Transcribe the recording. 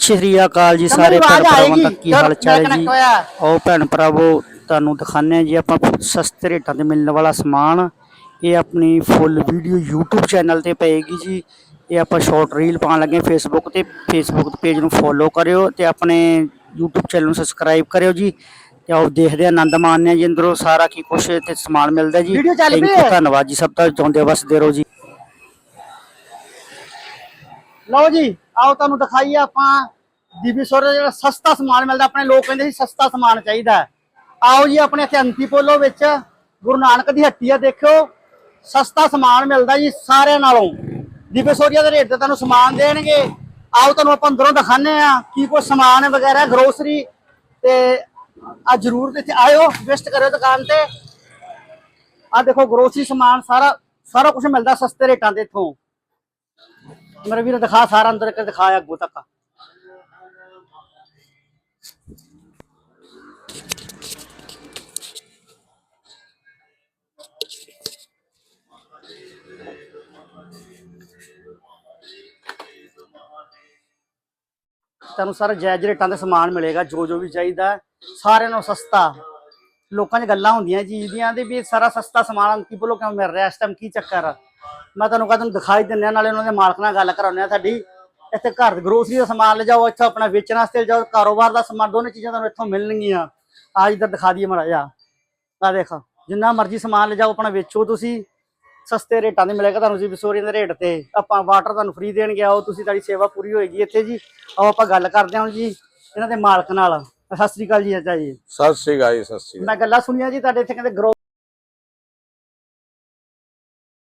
ਸ਼੍ਰੀ ਅਕਾਲ ਜੀ ਸਾਰੇ ਭੈਣ ਭਰਾਵਾਂ ਦਾ ਕੀ ਹਾਲ ਚਾਲ ਹੈ ਜੀ? ਉਹ ਭੈਣ ਭਰਾਵੋ ਤੁਹਾਨੂੰ ਦਿਖਾਉਂਦੇ ਹਾਂ ਜੀ ਆਪਾਂ ਸਸਤੇ ਰੇਟਾਂ ਤੇ ਮਿਲਣ ਵਾਲਾ ਸਮਾਨ। ਇਹ ਆਪਣੀ ਫੁੱਲ ਵੀਡੀਓ YouTube ਚੈਨਲ ਤੇ ਪਏਗੀ ਜੀ। ਇਹ ਆਪਾਂ ਸ਼ਾਰਟ ਰੀਲ ਪਾਉਣ ਲੱਗੇ ਫੇਸਬੁੱਕ ਤੇ। ਫੇਸਬੁੱਕ ਪੇਜ ਨੂੰ ਫੋਲੋ ਕਰਿਓ ਤੇ ਆਪਣੇ YouTube ਚੈਨਲ ਨੂੰ ਸਬਸਕ੍ਰਾਈਬ ਕਰਿਓ ਜੀ। ਤੇ ਆਓ ਦੇਖਦੇ ਆਨੰਦ ਮਾਣਦੇ ਹਾਂ ਜੀ ਅੰਦਰੋਂ। ਸਾਰਾ ਕੀ ਕੁਛ ਤੇ ਸਮਾਨ ਮਿਲਦਾ ਜੀ? ਧੰਨਵਾਦ ਜੀ ਸਭ ਦਾ। ਚਾਹੁੰਦੇ ਵਸਦੇ ਰਹੋ ਜੀ। ਲਓ ਜੀ। ਆਓ ਤੁਹਾਨੂੰ ਦਿਖਾਈਏ ਆਪਾਂ ਦੀਪੀ ਸੋਰੇ ਦਾ ਜਿਹੜਾ ਸਸਤਾ ਸਮਾਨ ਮਿਲਦਾ, ਆਪਣੇ ਲੋਕ ਕਹਿੰਦੇ ਸੀ ਸਸਤਾ ਸਮਾਨ ਚਾਹੀਦਾ ਆਓ ਜੀ ਆਪਣੇ ਇੱਥੇ ਅੰਤੀਪੋਲੋ ਵਿੱਚ, ਗੁਰੂ ਨਾਨਕ ਦੀ ਹੱਟੀ ਆ, ਦੇਖਿਓ, ਸਸਤਾ ਸਮਾਨ ਮਿਲਦਾ ਜੀ ਸਾਰਿਆਂ ਨਾਲੋਂ। ਦੀਪੇ ਸੋਰੀਆ ਦੇ ਰੇਟ ਤੇ ਤੁਹਾਨੂੰ ਸਮਾਨ ਦੇਣਗੇ। ਆਓ ਤੁਹਾਨੂੰ ਆਪਾਂ ਅੰਦਰੋਂ ਦਿਖਾਣੇ ਆ ਕੀ ਕੋਈ ਸਮਾਨ ਵਗੈਰਾ ਗਰੋਸਰੀ ਤੇ ਆ ਜਰੂਰ ਇੱਥੇ ਆਇਓ ਵਿਸਟ ਕਰਿਓ ਦੁਕਾਨ ਤੇ। ਆ ਦੇਖੋ ਗਰੋਸਰੀ ਸਮਾਨ ਸਾਰਾ ਸਾਰਾ ਕੁਝ ਮਿਲਦਾ ਸਸਤੇ ਰੇਟਾਂ ਤੇ ਇਥੋਂ। ਮੇਰੇ ਵੀਰ ਦਿਖਾ ਸਾਰਾ ਅੰਦਰ ਇੱਕ ਦਿਖਾਇਆ ਅੱਗੋਂ ਤੱਕ। ਤੁਹਾਨੂੰ ਸਾਰਾ ਜਾਇਜ਼ ਰੇਟਾਂ ਦੇ ਸਮਾਨ ਮਿਲੇਗਾ, ਜੋ ਜੋ ਵੀ ਚਾਹੀਦਾ, ਸਾਰਿਆਂ ਨੂੰ ਸਸਤਾ। ਲੋਕਾਂ 'ਚ ਗੱਲਾਂ ਹੁੰਦੀਆਂ ਚੀਜ਼ ਦੀਆਂ ਦੇ ਵੀ ਸਾਰਾ ਸਸਤਾ ਸਮਾਨ ਅੰਕੀ ਬੋਲੋ ਕਿਉਂ ਮਿਲ ਰਿਹਾ, ਇਸ ਟਾਈਮ ਕੀ ਚੱਕਰ ਆ? ਮੈਂ ਤੁਹਾਨੂੰ ਤੁਹਾਨੂੰ ਦਿਖਾਈ ਦਿੰਦੇ ਹਾਂ, ਨਾਲੇ ਉਹਨਾਂ ਦੇ ਮਾਲਕ ਨਾਲ ਗੱਲ ਕਰਾਉਂਦੇ ਆ ਤੁਹਾਡੀ ਇੱਥੇ ਘਰ ਦੀ ਗਰੋਸਰੀ ਦਾ ਸਮਾਨ ਲੈ ਜਾਓ ਇੱਥੇ ਆਪਣਾ ਵੇਚਣ ਵਾਸਤੇ ਜਾਓ ਕਾਰੋਬਾਰ ਦਾ ਸਮਾਨ ਦੋਨੇ ਚੀਜ਼ਾਂ ਤੁਹਾਨੂੰ ਇੱਥੋਂ ਮਿਲਣਗੀਆਂ। ਆ ਇੱਧਰ ਦਿਖਾ ਦਈਏ ਮੜਾ ਜਾ ਆ ਦੇਖ ਜਿੰਨਾ ਮਰਜ਼ੀ ਸਮਾਨ ਲੈ ਜਾਓ ਆਪਣਾ ਵੇਚੋ ਤੁਸੀਂ। ਸਸਤੇ ਰੇਟਾਂ ਦੇ ਮਿਲੇਗਾ ਤੁਹਾਨੂੰ ਜੀ ਵਿਸੋਰੀਆਂ ਦੇ ਰੇਟ ਤੇ। ਆਪਾਂ ਵਾਟਰ ਤੁਹਾਨੂੰ ਫ੍ਰੀ ਦੇਣਗੇ ਆਓ ਤੁਸੀਂ ਤੁਹਾਡੀ ਸੇਵਾ ਪੂਰੀ ਹੋਏਗੀ ਇੱਥੇ ਜੀ। ਆਓ ਆਪਾਂ ਗੱਲ ਕਰਦੇ ਹਾਂ ਜੀ ਇਹਨਾਂ ਦੇ ਮਾਲਕ ਨਾਲ। ਸਤਿ ਸ੍ਰੀ ਅਕਾਲ ਜੀ ਅੱਛਾ ਜੀ। ਸਤਿ ਸ੍ਰੀ ਅਕਾਲ ਜੀ ਸਤਿ ਸ੍ਰੀ ਅਕਾਲ। ਮੈਂ ਗੱਲਾਂ ਸੁਣੀਆਂ ਜੀ ਤੁਹਾਡੇ ਇੱਥੇ ਕਹਿੰਦੇ ਗਰੋ